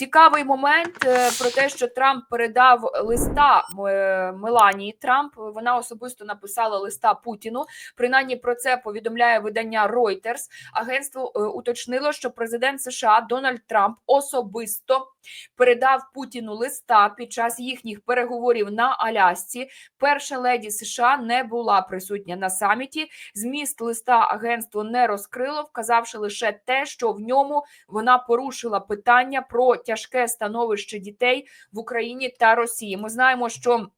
Цікавий момент е, про те, що Трамп передав листа е, Меланії Трамп. Вона особисто написала листа Путіну. Принаймні про це повідомляє видання Reuters. Агентство е, уточнило, що президент США Дональд Трамп особисто передав Путіну листа під час їхніх переговорів на Алясці. Перша леді США не була присутня на саміті. Зміст листа агентство не розкрило, вказавши лише те, що в ньому вона порушила питання про тяжке становище дітей в Україні та Росії. Ми знаємо, що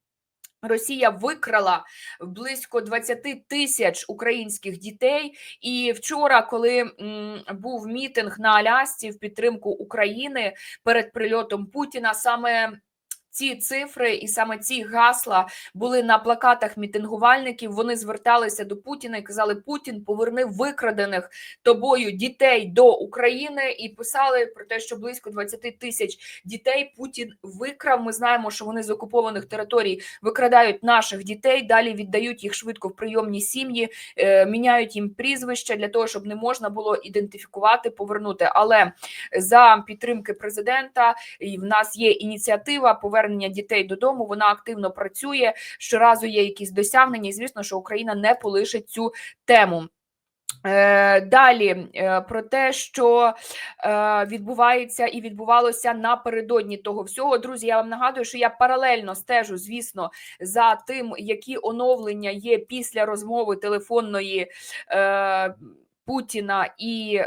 Росія викрала близько 20 тисяч українських дітей. І вчора, коли був мітинг на Алясці в підтримку України перед прильотом Путіна, саме ці цифри і саме ці гасла були на плакатах мітингувальників. Вони зверталися до Путіна і казали: Путін поверни викрадених тобою дітей до України і писали про те, що близько 20 тисяч дітей Путін викрав. Ми знаємо, що вони з окупованих територій викрадають наших дітей, далі віддають їх швидко в прийомні сім'ї, е, міняють їм прізвища для того, щоб не можна було ідентифікувати, повернути. Але за підтримки президента і в нас є ініціатива повернення дітей додому. Вона активно працює. Щоразу є якісь досягнення. І звісно, що Україна не полишить цю тему. Е, Далі е, про те, що е, відбувається і відбувалося напередодні того всього. Друзі, я вам нагадую, що я паралельно стежу, звісно, за тим, які оновлення є після розмови телефонної Путіна і.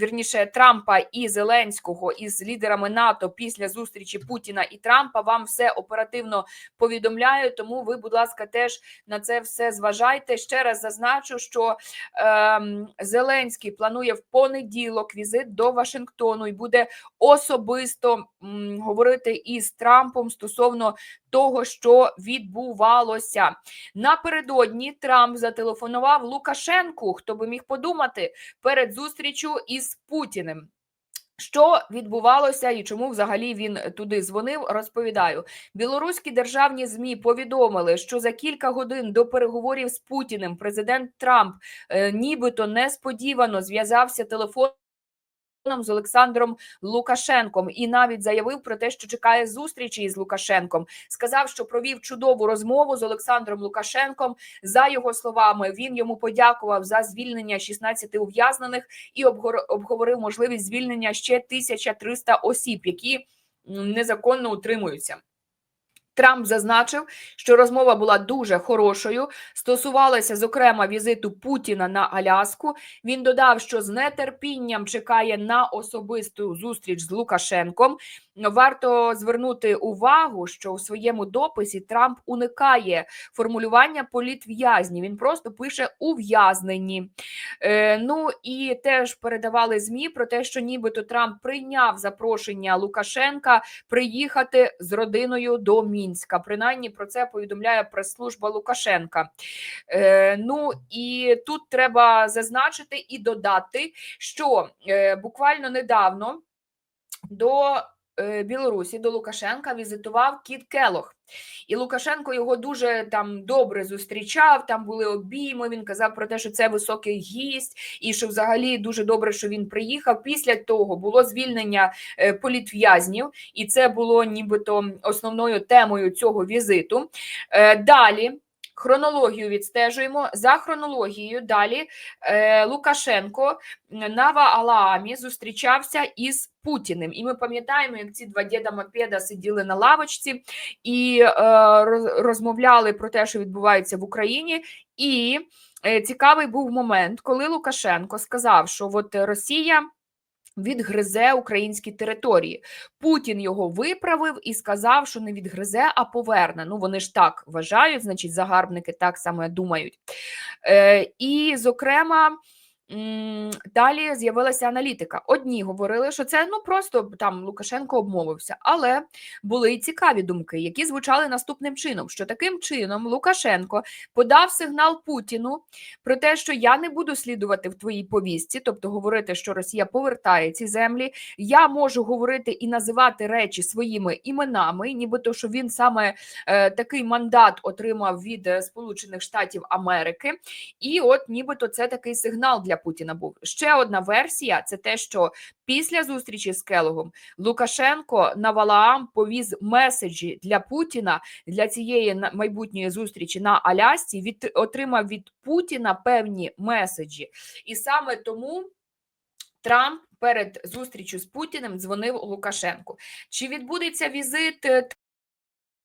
Вірніше Трампа і Зеленського із лідерами НАТО після зустрічі Путіна і Трампа вам все оперативно повідомляю. Тому ви, будь ласка, теж на це все зважайте. Ще раз зазначу, що е, Зеленський планує в понеділок візит до Вашингтону і буде особисто м, говорити із Трампом стосовно того, що відбувалося напередодні. Трамп зателефонував Лукашенку. Хто би міг подумати перед зустрічю із Путіним. Що відбувалося і чому взагалі він туди дзвонив? Розповідаю, білоруські державні змі повідомили, що за кілька годин до переговорів з Путіним президент Трамп е, нібито несподівано зв'язався телефоном з Олександром Лукашенком і навіть заявив про те, що чекає зустрічі із Лукашенком. Сказав, що провів чудову розмову з Олександром Лукашенком. За його словами, він йому подякував за звільнення 16 ув'язнених і обговорив можливість звільнення ще 1300 осіб, які незаконно утримуються. Трамп зазначив, що розмова була дуже хорошою. Стосувалася, зокрема, візиту Путіна на Аляску. Він додав, що з нетерпінням чекає на особисту зустріч з Лукашенком. Варто звернути увагу, що у своєму дописі Трамп уникає формулювання політв'язні. Він просто пише ув'язнені. Е, ну і теж передавали змі про те, що нібито Трамп прийняв запрошення Лукашенка приїхати з родиною до Мінська. Принаймні про це повідомляє прес-служба Лукашенка. Е, ну і тут треба зазначити і додати, що е, буквально недавно до Білорусі до Лукашенка візитував Кіт Келох. І Лукашенко його дуже там добре зустрічав. Там були обійми. Він казав про те, що це високий гість, і що взагалі дуже добре, що він приїхав. Після того було звільнення е, політв'язнів, і це було нібито основною темою цього візиту. Е, Далі. Хронологію відстежуємо за хронологією. Далі е, Лукашенко на Ваалаамі зустрічався із Путіним. І ми пам'ятаємо, як ці два діда Мопеда сиділи на лавочці і е, розмовляли про те, що відбувається в Україні. І е, цікавий був момент, коли Лукашенко сказав, що от Росія. Відгризе українські території. Путін його виправив і сказав, що не відгризе, а поверне. Ну вони ж так вважають, значить, загарбники так саме думають. Е, і, зокрема, далі з'явилася аналітика. Одні говорили, що це ну просто там Лукашенко обмовився, але були й цікаві думки, які звучали наступним чином: що таким чином Лукашенко подав сигнал Путіну про те, що я не буду слідувати в твоїй повістці, тобто говорити, що Росія повертає ці землі. Я можу говорити і називати речі своїми іменами, нібито що він саме е, такий мандат отримав від е, Сполучених Штатів Америки, і от нібито це такий сигнал для для Путіна був. Ще одна версія це те, що після зустрічі з Келогом Лукашенко на Валаам повіз меседжі для Путіна для цієї майбутньої зустрічі на Алясці. Від отримав від Путіна певні меседжі, і саме тому. Трамп перед зустрічю з Путіним дзвонив Лукашенку. Чи відбудеться візит е,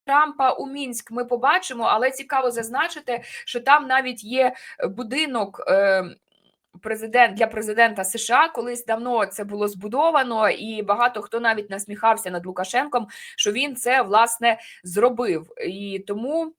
Трампа у Мінськ? Ми побачимо, але цікаво зазначити, що там навіть є будинок. Президент для президента США колись давно це було збудовано, і багато хто навіть насміхався над Лукашенком, що він це власне зробив. І тому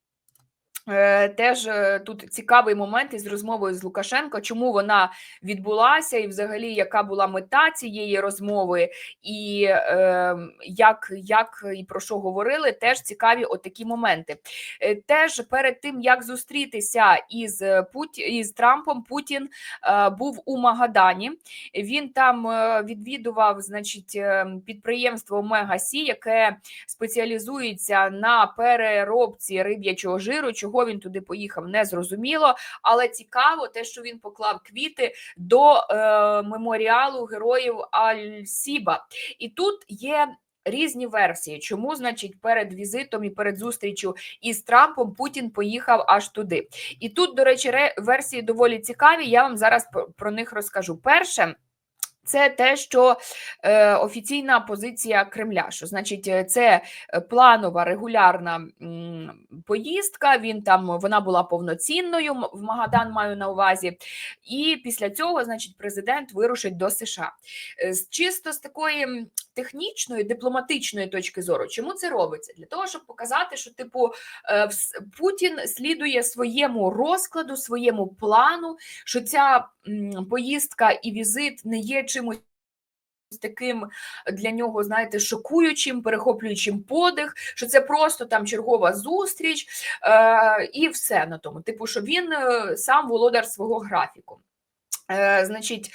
Теж е, тут цікавий момент із розмовою з Лукашенко, чому вона відбулася, і взагалі яка була мета цієї розмови, і е, як, як і про що говорили, теж цікаві отакі моменти. Е, Теж перед тим як зустрітися із Путі, із Трампом, Путін е, був у Магадані. Він там е, відвідував, значить, е, підприємство Омега Сі, яке спеціалізується на переробці риб'ячого жиру. Чого він туди поїхав, не зрозуміло. Але цікаво, те, що він поклав квіти до е, меморіалу героїв Аль-Сіба. І тут є. Різні версії, чому, значить, перед візитом і перед зустрічю із Трампом Путін поїхав аж туди. І тут, до речі, ре- версії доволі цікаві. Я вам зараз про них розкажу. Перше. Це те, що е, офіційна позиція Кремля, що значить, е, це е, планова регулярна поїздка. Він там вона була повноцінною. В Магадан маю на увазі, і після цього, значить, президент вирушить до США. Е, Чисто з такої технічної, дипломатичної точки зору, чому це робиться? Для того, щоб показати, що типу е, Путін слідує своєму розкладу, своєму плану, що ця поїздка і візит не є чимось. Таким для нього, знаєте, шокуючим, перехоплюючим подих, що це просто там чергова зустріч, е, і все на тому. Типу, що він е, сам володар свого графіку. Е, значить,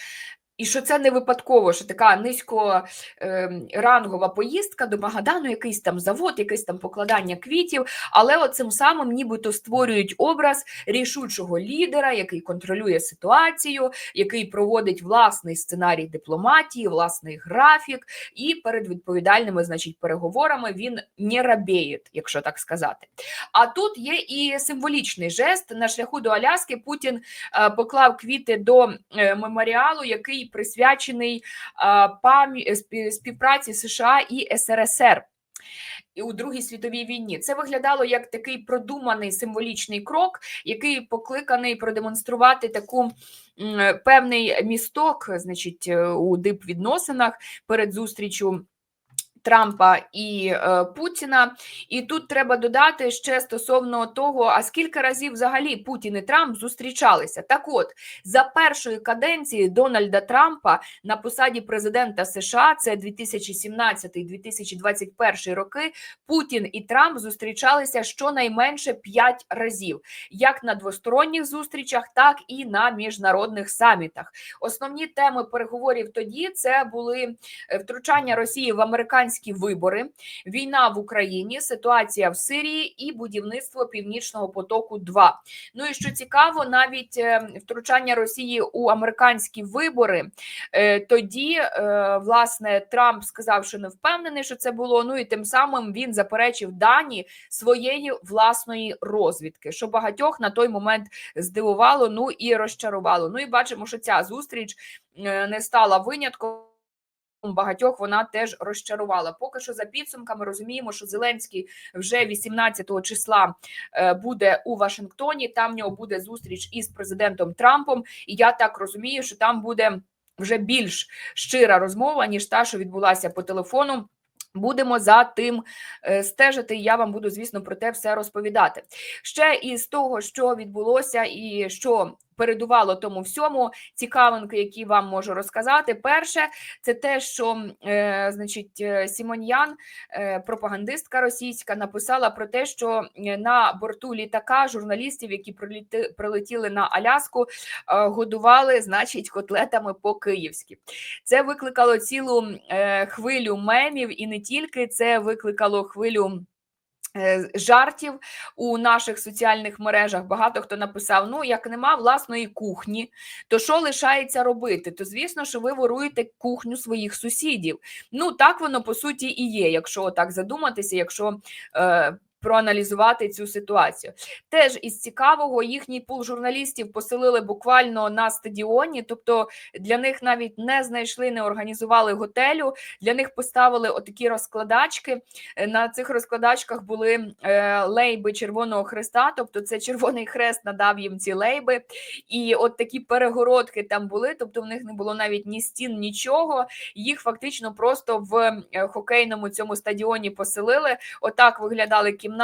і що це не випадково, що така низько е, поїздка до Магадану, якийсь там завод, якесь там покладання квітів, але оцим самим нібито створюють образ рішучого лідера, який контролює ситуацію, який проводить власний сценарій дипломатії, власний графік, і перед відповідальними, значить, переговорами він не рабіє, якщо так сказати. А тут є і символічний жест на шляху до Аляски. Путін е, поклав квіти до е, меморіалу, який присвячений е, співпраці США і СРСР. І у Другій світовій війні це виглядало як такий продуманий символічний крок, який покликаний продемонструвати таку певний місток, значить, у у дипвідносинах перед зустрічю. Трампа і е, Путіна, і тут треба додати ще стосовно того, а скільки разів взагалі Путін і Трамп зустрічалися. Так от за першої каденції Дональда Трампа на посаді президента США, це 2017-2021 роки. Путін і Трамп зустрічалися щонайменше 5 разів, як на двосторонніх зустрічах, так і на міжнародних самітах. Основні теми переговорів тоді це були е, втручання Росії в американські вибори, війна в Україні, ситуація в Сирії і будівництво Північного потоку. 2 Ну і що цікаво, навіть е, втручання Росії у американські вибори. е, Тоді е, власне Трамп сказав, що не впевнений, що це було. Ну і тим самим він заперечив дані своєї власної розвідки, що багатьох на той момент здивувало, ну і розчарувало. Ну і бачимо, що ця зустріч не стала винятком. Багатьох вона теж розчарувала. Поки що за підсумками розуміємо, що Зеленський вже 18 числа е, буде у Вашингтоні. Там в нього буде зустріч із президентом Трампом. І я так розумію, що там буде вже більш щира розмова, ніж та, що відбулася по телефону. Будемо за тим е, стежити. Я вам буду, звісно, про те все розповідати. Ще із того, що відбулося, і що передувало тому всьому, цікавинки, які вам можу розказати. Перше, це те, що е, значить е, Сімоньян, е, пропагандистка російська, написала про те, що е, на борту літака журналістів, які приліти, прилетіли на Аляску, е, годували, значить, котлетами по-київськи. Це викликало цілу е, хвилю мемів, і не тільки це викликало хвилю. Е, Жартів у наших соціальних мережах багато хто написав: ну, як нема власної кухні, то що лишається робити? То звісно, що ви воруєте кухню своїх сусідів. Ну так воно по суті і є, якщо так задуматися, якщо е, проаналізувати цю ситуацію. Теж із цікавого їхній пул журналістів поселили буквально на стадіоні, тобто для них навіть не знайшли, не організували готелю. Для них поставили отакі розкладачки. Е, На цих розкладачках були е, лейби Червоного Хреста, тобто це Червоний Хрест надав їм ці лейби. І от такі перегородки там були, тобто в них не було навіть ні стін, нічого. Їх фактично просто в е, хокейному цьому стадіоні поселили. Отак виглядали кімнати,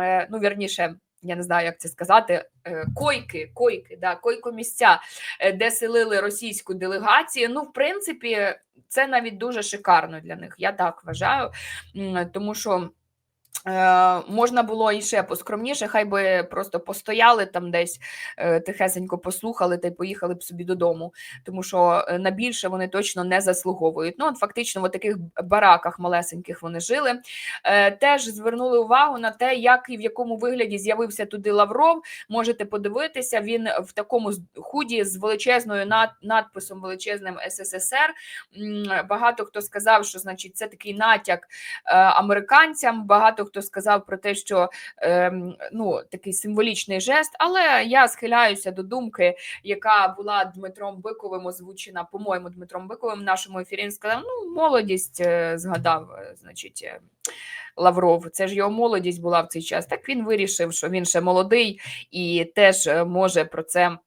е, ну вірніше. Я не знаю, як це сказати. е, Койки, койки, да, койко-місця, е, де селили російську делегацію. Ну, в принципі, це навіть дуже шикарно для них. Я так вважаю, тому що. Е, можна було і ще поскромніше, хай би просто постояли там десь е, тихесенько послухали та й поїхали б собі додому, тому що е, на більше вони точно не заслуговують. Ну, от фактично, в таких бараках малесеньких вони жили. Теж звернули увагу на те, як і в якому вигляді з'явився туди Лавров. Можете подивитися, він в такому худі з величезною над, надписом величезним СССР. Багато хто сказав, що значить це такий натяк американцям. Багато хто сказав про те, що ем, ну такий символічний жест. Але я схиляюся до думки, яка була Дмитром Биковим озвучена, по-моєму, Дмитром Биковим в нашому ефірі. Він сказав: ну, молодість е, згадав, е, значить. е, Лавров, це ж його молодість була в цей час. Так він вирішив, що він ще молодий і теж може про це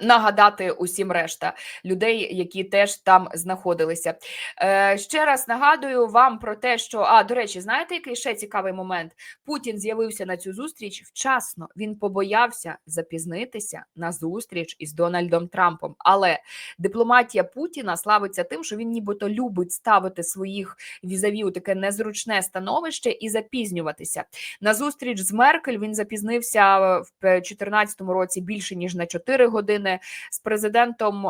нагадати усім решта людей, які теж там знаходилися. Е, Ще раз нагадую вам про те, що а до речі, знаєте, який ще цікавий момент? Путін з'явився на цю зустріч вчасно. Він побоявся запізнитися на зустріч із Дональдом Трампом. Але дипломатія Путіна славиться тим, що він нібито любить ставити своїх візаві у таке незручне становище і запізнюватися. На зустріч з Меркель він запізнився в 2014 році більше ніж на 4 години. З президентом.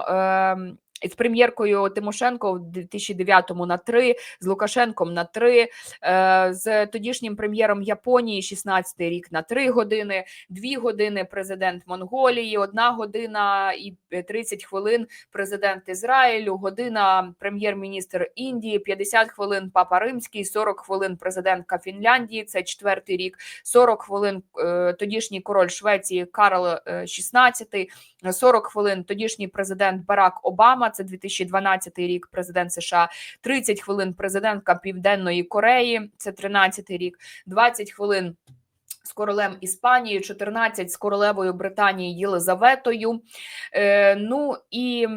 З прем'єркою Тимошенко в 2009-му на 3, з Лукашенком на 3, е, з тодішнім прем'єром Японії 16-й рік на 3 години, 2 години президент Монголії, 1 година і 30 хвилин президент Ізраїлю, година прем'єр-міністр Індії, 50 хвилин Папа Римський, 40 хвилин президентка Фінляндії, це четвертий рік, 40 хвилин е, тодішній король Швеції Карл е, XVI, 40 хвилин тодішній президент Барак Обама, це 2012 рік, президент США, 30 хвилин президентка Південної Кореї, це 13 рік, 20 хвилин. З королем Іспанії, 14 з королевою Британії Єлизаветою. Е, ну і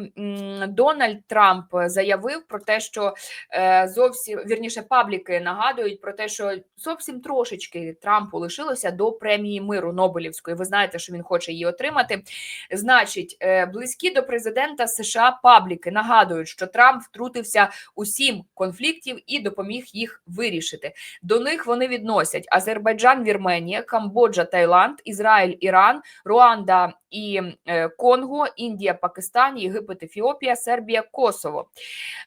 Дональд Трамп заявив про те, що е, зовсім вірніше пабліки нагадують про те, що зовсім трошечки Трампу лишилося до премії миру Нобелівської. Ви знаєте, що він хоче її отримати. Значить, е, близькі до президента США пабліки нагадують, що Трамп втрутився у сім конфліктів і допоміг їх вирішити. До них вони відносять Азербайджан, Вірменія, Камбоджа, Таїланд, Ізраїль, Іран, Руанда і е, Конго, Індія, Пакистан, Єгипет, Ефіопія, Сербія, Косово.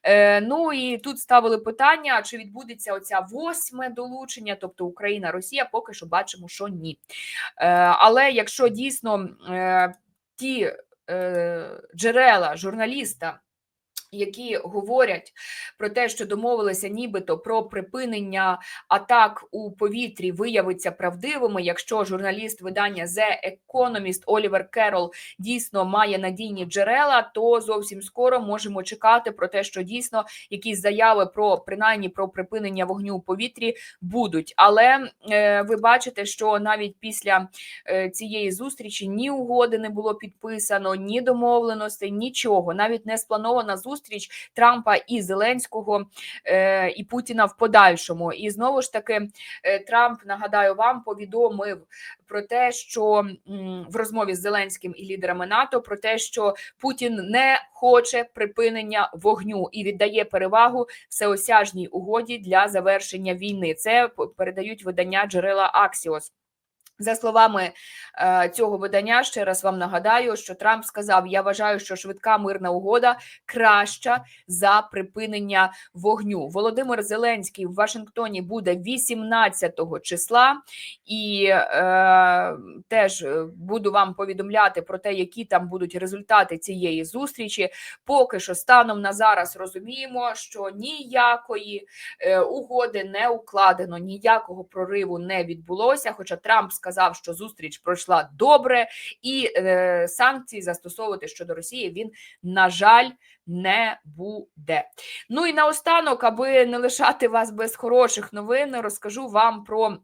Е, ну і тут ставили питання: чи відбудеться оця восьме долучення, тобто Україна, Росія, поки що бачимо, що ні. Е, але якщо дійсно ті джерела журналіста. Які говорять про те, що домовилися нібито про припинення атак у повітрі, виявиться правдивими, якщо журналіст видання The Economist Олівер Керол дійсно має надійні джерела, то зовсім скоро можемо чекати про те, що дійсно якісь заяви про принаймні про припинення вогню у повітрі будуть. Але е, ви бачите, що навіть після е, цієї зустрічі ні угоди не було підписано, ні домовленостей, нічого, навіть не спланована зустріч Трампа і Зеленського е, і Путіна в подальшому. І знову ж таки, е, Трамп нагадаю вам повідомив про те, що в розмові з Зеленським і лідерами НАТО про те, що Путін не хоче припинення вогню і віддає перевагу всеосяжній угоді для завершення війни. Це передають видання джерела Аксіос. За словами е, цього видання, ще раз вам нагадаю, що Трамп сказав: Я вважаю, що швидка мирна угода краща за припинення вогню. Володимир Зеленський в Вашингтоні буде 18 числа, і е, теж е, буду вам повідомляти про те, які там будуть результати цієї зустрічі. Поки що станом на зараз розуміємо, що ніякої е, угоди не укладено, ніякого прориву не відбулося. Хоча Трамп сказав, що зустріч пройшла добре, і е, санкції застосовувати щодо Росії він, на жаль, не буде. Ну і наостанок, аби не лишати вас без хороших новин, розкажу вам про.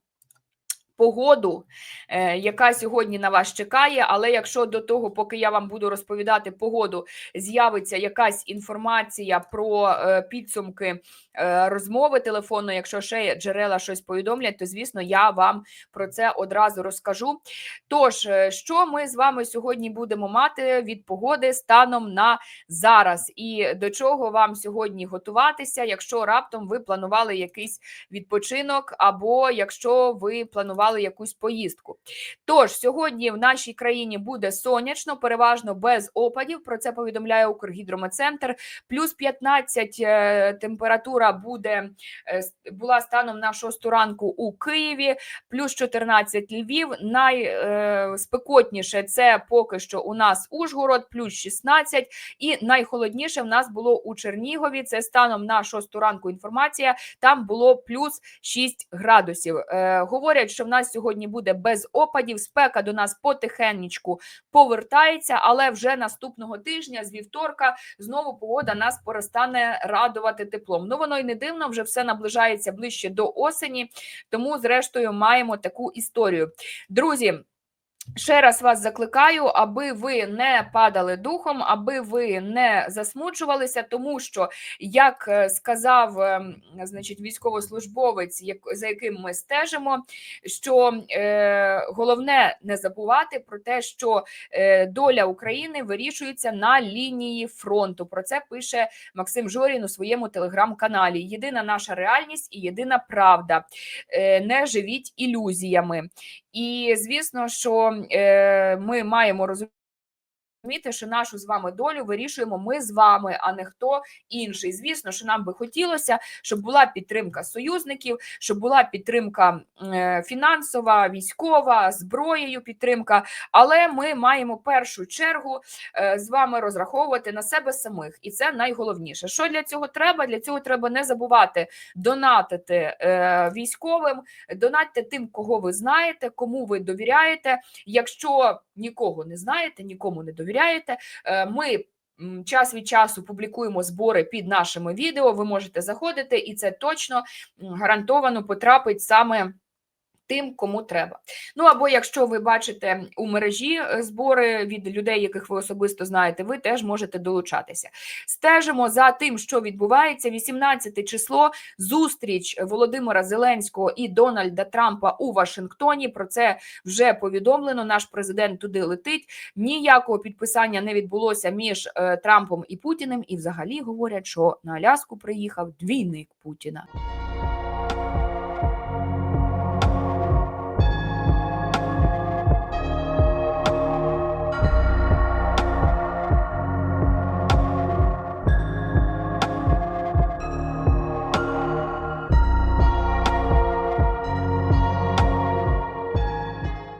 Погоду, е, яка сьогодні на вас чекає, але якщо до того, поки я вам буду розповідати погоду, з'явиться якась інформація про е, підсумки е, розмови телефонної, якщо ще джерела щось повідомлять, то звісно я вам про це одразу розкажу. Тож, що ми з вами сьогодні будемо мати від погоди станом на зараз, і до чого вам сьогодні готуватися, якщо раптом ви планували якийсь відпочинок, або якщо ви планували якусь поїздку. Тож сьогодні в нашій країні буде сонячно, переважно без опадів. Про це повідомляє Укргідрометцентр. Плюс 15 е, температура буде е, була станом на 6 ранку у Києві, плюс 14 Львів. Найспекотніше це поки що у нас Ужгород, плюс 16. І найхолодніше в нас було у Чернігові. Це станом на 6 ранку інформація. Там було плюс 6 градусів. Е, говорять, що в нас сьогодні буде без опадів. Спека до нас потихенечку повертається, але вже наступного тижня, з вівторка, знову погода нас перестане радувати теплом. Ну воно й не дивно, вже все наближається ближче до осені. Тому, зрештою, маємо таку історію. Друзі. Ще раз вас закликаю, аби ви не падали духом, аби ви не засмучувалися, тому що, як е, сказав ем, значить, військовослужбовець, за яким ми стежимо, що е, головне не забувати про те, що е, доля України вирішується на лінії фронту. Про це пише Максим Жорін у своєму телеграм-каналі. Єдина наша реальність і єдина правда. Е, не живіть ілюзіями. І звісно, що е, ми маємо розуміти, що нашу з вами долю вирішуємо ми з вами, а не хто інший. Звісно, що нам би хотілося, щоб була підтримка союзників, щоб була підтримка е, фінансова, військова, зброєю підтримка. Але ми маємо першу чергу е, з вами розраховувати на себе самих, і це найголовніше. Що для цього треба? Для цього треба не забувати донатити е, військовим, донатьте тим, кого ви знаєте, кому ви довіряєте. Якщо нікого не знаєте, нікому не довіряєте, е, ми. Час від часу публікуємо збори під нашими відео. Ви можете заходити, і це точно гарантовано потрапить саме тим, кому треба. Ну або якщо ви бачите у мережі е, збори від людей, яких ви особисто знаєте, ви теж можете долучатися. Стежимо за тим, що відбувається. 18 число зустріч Володимира Зеленського і Дональда Трампа у Вашингтоні. Про це вже повідомлено. Наш президент туди летить. Ніякого підписання не відбулося між е, Трампом і Путіним. І взагалі говорять, що на Аляску приїхав двійник Путіна.